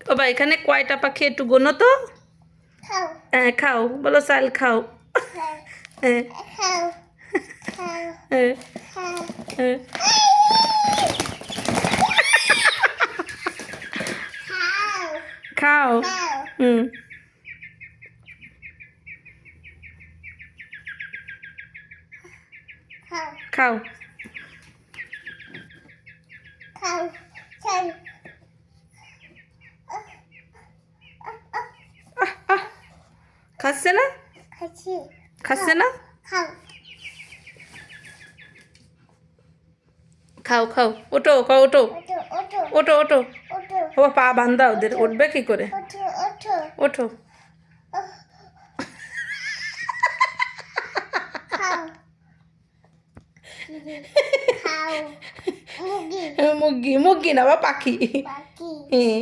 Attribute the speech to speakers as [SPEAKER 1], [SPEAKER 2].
[SPEAKER 1] বাবা এখানে কয়টা পাখি একটু গোনো তো? হ্যাঁ খাও। বলো খাও। হ্যাঁ। হ্যাঁ। হ্যাঁ।
[SPEAKER 2] খাও।
[SPEAKER 1] খাও। হুম।
[SPEAKER 2] খাও।
[SPEAKER 1] খাও।
[SPEAKER 2] খাও খাও
[SPEAKER 1] খাচ্ছে না?
[SPEAKER 2] খাচ্ছি।
[SPEAKER 1] না?
[SPEAKER 2] খাও।
[SPEAKER 1] খাও ওটো খাও ওটো ওটো ওটো ও পা বান্ধা ওদের। উঠবে কি করে?
[SPEAKER 2] ওঠো
[SPEAKER 1] মুরগি। মুরগি না বা পাখি?
[SPEAKER 2] পাখি।
[SPEAKER 1] হ্যাঁ